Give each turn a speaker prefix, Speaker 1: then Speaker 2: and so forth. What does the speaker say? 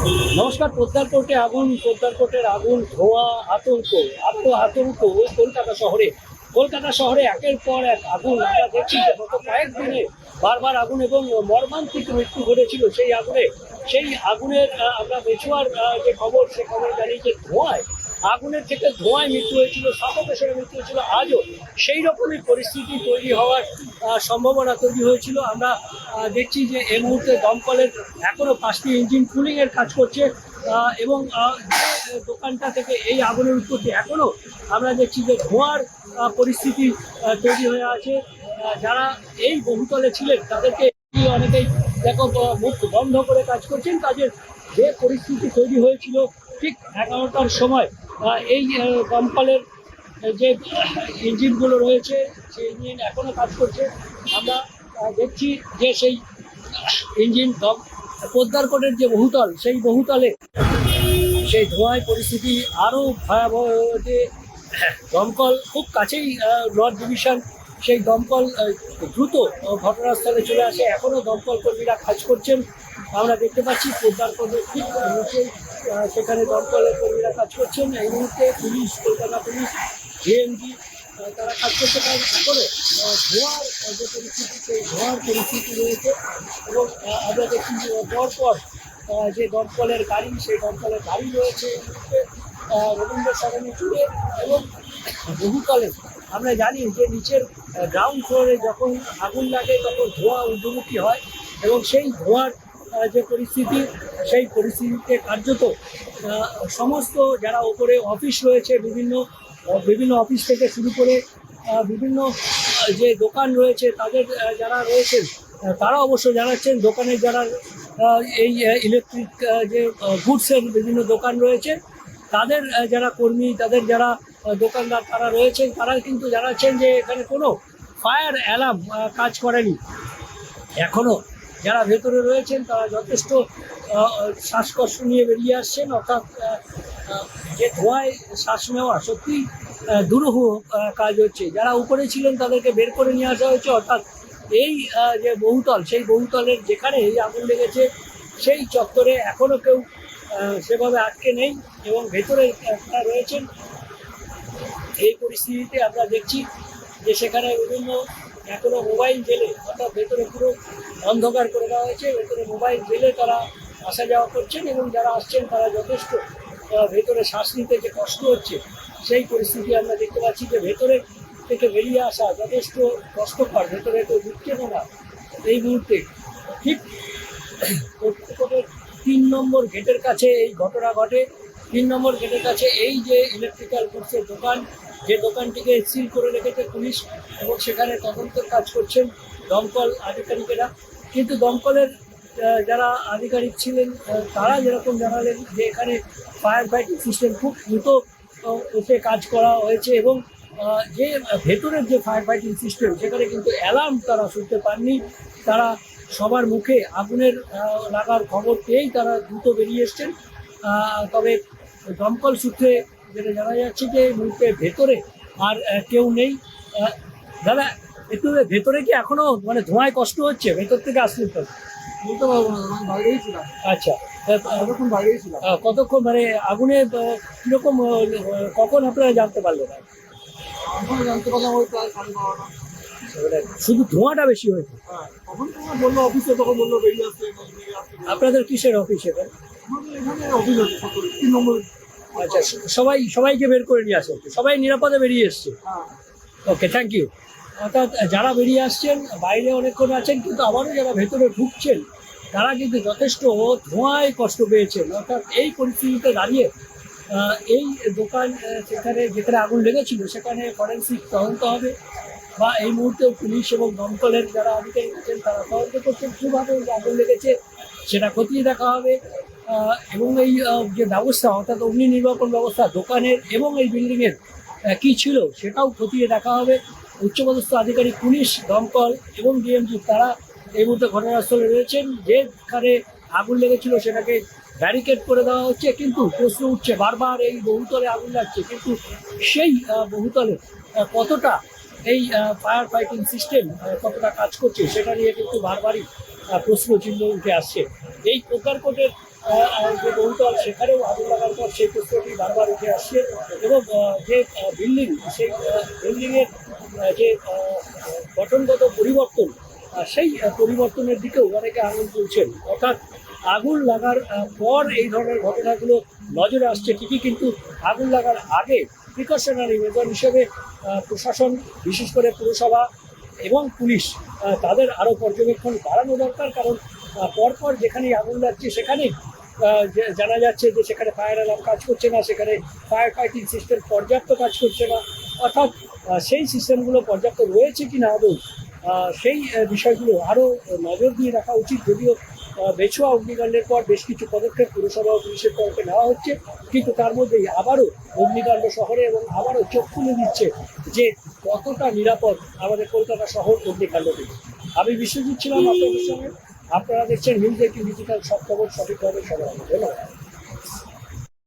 Speaker 1: নমস্কার পোদ্দার কোর্টে আগুন পোদ্দার কোর্টের আগুন, ধোঁয়া, আতঙ্ক আত্ম আতঙ্ক কলকাতা শহরে। কলকাতা শহরে একের পর এক আগুন। আমরা দেখছি যে গত কয়েকদিনে বারবার আগুন এবং মর্মান্তিক মৃত্যু ঘটেছিল সেই আগুনে। সেই আগুনের আমরা বেছুয়ার যে খবর, সে খবর জানি যে ধোঁয়ায় আগুনের থেকে ধোঁয়ায় মৃত্যু হয়েছিল সাফোকেশনে মৃত্যু হয়েছিল, আজও সেই রকমই পরিস্থিতি তৈরি হওয়ার সম্ভাবনা তৈরি হয়েছিল। আমরা দেখছি যে এই মুহূর্তে দমকলের এখনও পাঁচটি ইঞ্জিন কুলিং এর কাজ করছে এবং দোকানটা থেকে এই আগুনের উৎপত্তি এখনও আমরা দেখছি যে ধোঁয়ার পরিস্থিতি তৈরি হয়ে আছে। যারা এই বহুতলে ছিলেন, তাদেরকে অনেকেই দেখো মুখ বন্ধ করে কাজ করছেন। কাজের যে পরিস্থিতি তৈরি হয়েছিল ঠিক এগারোটার সময় এই দমকলের যে ইঞ্জিনগুলো রয়েছে, সেই ইঞ্জিন এখনও কাজ করছে। আমরা দেখছি যে সেই ইঞ্জিন পোদ্দার কোটের যে বহুতল, সেই বহুতলে সেই ধোঁয়ায় পরিস্থিতি আরও ভয়াবহ দমকল, খুব কাছেই নর্থ ডিভিশন, সেই দমকল দ্রুত ঘটনাস্থলে চলে আসে। এখনও দমকল কর্মীরা কাজ করছেন। আমরা দেখতে পাচ্ছি পোদ্দার কোটের ঠিক সেখানে দমকলের কর্মীরা কাজ করছেন। এই মুহূর্তে পুলিশ কলকাতা পুলিশ জেএমজি তারা কাজ করতে এখনও আহ, ধোঁয়ার যে পরিস্থিতি সেই ধোঁয়ার পরিস্থিতি রয়েছে এবং আমরা দেখছি যে পরপর যে দমকলের গাড়ি সেই দমকলের গাড়ি রয়েছে এই মুহূর্তে। রবীন্দ্র সরণি জুড়ে এবং বহুতলে। আমরা জানি যে নিচের গ্রাউন্ড ফ্লোরে যখন আগুন লাগে তখন ধোঁয়া ঊর্ধ্বমুখী হয় এবং সেই ধোঁয়ার যে পরিস্থিতি সেই পরিস্থিতিতে কার্যত সমস্ত যারা ওপরে অফিস রয়েছে, বিভিন্ন বিভিন্ন অফিস থেকে শুরু করে বিভিন্ন যে দোকান রয়েছে, তাদের যারা রয়েছেন তারা অবশ্য জানাচ্ছেন, দোকানের যারা এই ইলেকট্রিক যে গুডসের বিভিন্ন দোকান রয়েছে, তাদের যারা কর্মী, তাদের যারা দোকানদার তারা রয়েছেন, তারা কিন্তু জানাচ্ছেন যে এখানে কোনো ফায়ার অ্যালার্ম কাজ করেনি। এখনও যারা ভেতরে রয়েছেন, তারা যথেষ্ট শ্বাসকষ্ট নিয়ে বেরিয়ে আসছেন, অর্থাৎ যে ধোঁয়ায় শ্বাস নেওয়া সত্যি দুরূহ কাজ হচ্ছে। যারা উপরে ছিলেন তাদেরকে বের করে নিয়ে আসা হয়েছে, অর্থাৎ এই যে বহুতল, সেই বহুতলের যেখানে এই আগুন লেগেছে, সেই চত্বরে এখনও কেউ সেভাবে আটকে নেই এবং ভেতরে রয়েছেন। এই পরিস্থিতিতে আমরা দেখছি যে সেখানে বিভিন্ন এখনও মোবাইল জেলে, অর্থাৎ ভেতরে পুরো অন্ধকার করে দেওয়া হয়েছে, ভেতরে মোবাইল জেলে তারা আসা যাওয়া করছেন এবং যারা আসছেন তারা যথেষ্ট ভেতরে শ্বাস নিতে যে কষ্ট হচ্ছে, সেই পরিস্থিতি আমরা দেখতে পাচ্ছি যে ভেতরে থেকে বেরিয়ে আসা যথেষ্ট কষ্টকর, ভেতরে কেউ ঢুকছে না এই মুহূর্তে। ঠিক কোর্টের তিন নম্বর গেটের কাছে এই ঘটনা ঘটে। তিন নম্বর গেটের কাছে এই যে ইলেকট্রিক্যাল গুডসের দোকান, যে দোকানটিকে সিল করে রেখেছে পুলিশ এবং সেখানে তদন্তের কাজ করছেন দমকল আধিকারিকেরা। কিন্তু দমকলের যারা আধিকারিক ছিলেন তারা যেরকম জানালেন যে এখানে ফায়ার ফাইটিং সিস্টেম খুব দ্রুত এতে কাজ করা হয়েছে এবং যে ভেতরের যে ফায়ার ফাইটিং সিস্টেম সেখানে কিন্তু অ্যালার্ম তারা শুনতে পাননি। তারা সবার মুখে আগুনের লাগার খবর পেয়েই তারা দ্রুত বেরিয়ে এসছেন। তবে দমকল সূত্রে যেটা জানা যাচ্ছে যে মুহূর্তে ভেতরে আর কেউ নেই। দাদা, একটু ভেতরে কি এখনও মানে ধোঁয়ায় কষ্ট হচ্ছে? ভেতর থেকে আসলে তো।
Speaker 2: বলতে পারব না আমি বাইরেই ছিলাম।
Speaker 1: আচ্ছা। আহ,
Speaker 2: এতক্ষণ বাইরেই ছিলাম।
Speaker 1: কতক্ষণ মানে আগুনে কীরকম কখন আপনারা জানতে পারলেন?
Speaker 2: এখন জানতে পারলাম ওই প্রায় সাড়ে বারোটা।
Speaker 1: মানে শুধু ধোঁয়াটা বেশি হয়েছে?
Speaker 2: হ্যাঁ তখন তোমার বলল অফিসে তখন বলল বেরিয়ে আসতে
Speaker 1: আপনাদের কিসের অফিস এটা
Speaker 2: এখানে অফিস আছে তিন নম্বর।
Speaker 1: আচ্ছা সবাই সবাইকে বের করে নিয়ে আসেন। সবাই নিরাপদে বেরিয়ে এসছে।
Speaker 2: হ্যাঁ।
Speaker 1: ওকে থ্যাংক ইউ অর্থাৎ যারা বেরিয়ে আসছেন, বাইরে অনেকক্ষণ আছেন, কিন্তু আবারও যারা ভেতরে ঢুকছেন, তারা কিন্তু যথেষ্ট ধোঁয়ায় কষ্ট পেয়েছেন। অর্থাৎ এই পরিস্থিতিতে দাঁড়িয়ে এই দোকান সেখানে যেখানে আগুন লেগেছিল, সেখানে ফরেন্সিক তদন্ত হবে বা এই মুহূর্তে পুলিশ এবং দমকলের যারা আধিকারিক আছেন, তারা তদন্ত করছেন, কীভাবে আগুন লেগেছে, সেটা খতিয়ে দেখা হবে। এবং এই যে ব্যবস্থা, অর্থাৎ অগ্নি নির্বাপন ব্যবস্থা, দোকানের এবং এই বিল্ডিংয়ের কী ছিল, সেটাও খতিয়ে দেখা হবে। উচ্চপদস্থ আধিকারিক পুলিশ দমকল এবং ডিএমজি তারা এই মুহূর্তে ঘটনাস্থলে রয়েছেন। যেখানে আগুন লেগেছিল সেটাকে ব্যারিকেড করে দেওয়া হচ্ছে কিন্তু প্রশ্ন উঠছে বারবার এই বহুতলে আগুন লাগছে কিন্তু সেই বহুতলে কতটা এই ফায়ার ফাইটিং সিস্টেম কতটা কাজ করছে সেটা নিয়ে কিন্তু বারবারই প্রশ্ন চিহ্ন উঠে আসছে। এই কোটার কোটের আহ, আহ, যে বহুতল, সেখানেও আগুন লাগার পর সেই প্রশ্নটি বারবার উঠে আসছে এবং যে বিল্ডিং সেই বিল্ডিংয়ের যে গঠনগত পরিবর্তন সেই পরিবর্তনের দিকেও অনেকে আঙুল তুলছেন। অর্থাৎ আগুন লাগার পর এই ধরনের ঘটনাগুলো নজরে আসছে ঠিকই, কিন্তু আগুন লাগার আগে প্রিকশনারি মেজর হিসেবে প্রশাসন, বিশেষ করে পুরসভা এবং পুলিশ তাদের আরও পর্যবেক্ষণ বাড়ানো দরকার। কারণ পরপর যেখানেই আগুন লাগছে, সেখানেই জানা যাচ্ছে যে সেখানে ফায়ার অ্যালার্ম কাজ করছে না, সেখানে ফায়ার ফাইটিং সিস্টেম পর্যাপ্ত কাজ করছে না। অর্থাৎ সেই সিস্টেমগুলো পর্যাপ্ত রয়েছে কি না আদৌ সেই বিষয়গুলো আরও নজর দিয়ে রাখা উচিত। যদিও বেছুয়া অগ্নিকাণ্ডের পর বেশ কিছু পদক্ষেপ পুরসভা ও পুলিশের তরফে নেওয়া হচ্ছে। কিন্তু তার মধ্যেই আবারও অগ্নিকাণ্ড শহরে এবং আবারও চোখ খুলে দিচ্ছে যে কতটা নিরাপদ আমাদের কলকাতা শহর অগ্নিকাণ্ড থেকে আমি বিশ্বজিৎ ছিলাম আপনাদের সঙ্গে। আপনারা দেখছেন নিউজ এইটিন ডিজিটাল সব খবর সঠিকভাবে সবাই ধন্যবাদ।